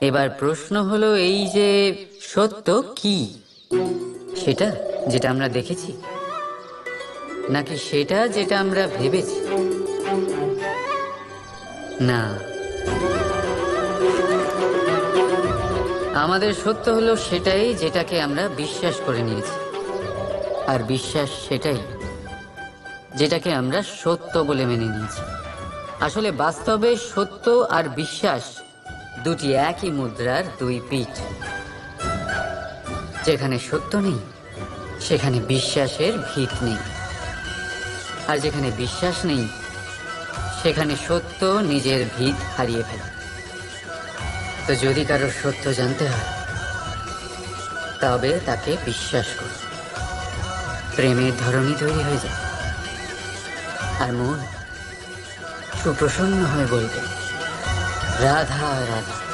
এবার প্রশ্ন হলো এই যে সত্য কি? সেটা যেটা আমরা দেখেছি। নাকি সেটা যেটা আমরা ভেবেছি? না। আমাদের সত্য হলো সেটাই যেটাকে আমরা বিশ্বাস করে নিয়েছি। আর বিশ্বাস সেটাই যেটাকে আমরা সত্য বলে মেনে নিয়েছি। আসলে বাস্তবে সত্য আর বিশ্বাস দুটি একই মুদ্রার দুই পিঠ। যেখানে সত্য নেই, সেখানে বিশ্বাসের ভিত নেই। আর যেখানে বিশ্বাস নেই, সেখানে সত্য নিজের ভিত হারিয়ে ফেলে। তো যদি কারোর সত্য জানতে হয়, তবে তাকে বিশ্বাস করুন প্রেমের ধরনই তৈরি হয়ে যায়। আর মন সুপ্রসন্ন হয়ে বলবে राधा राधा।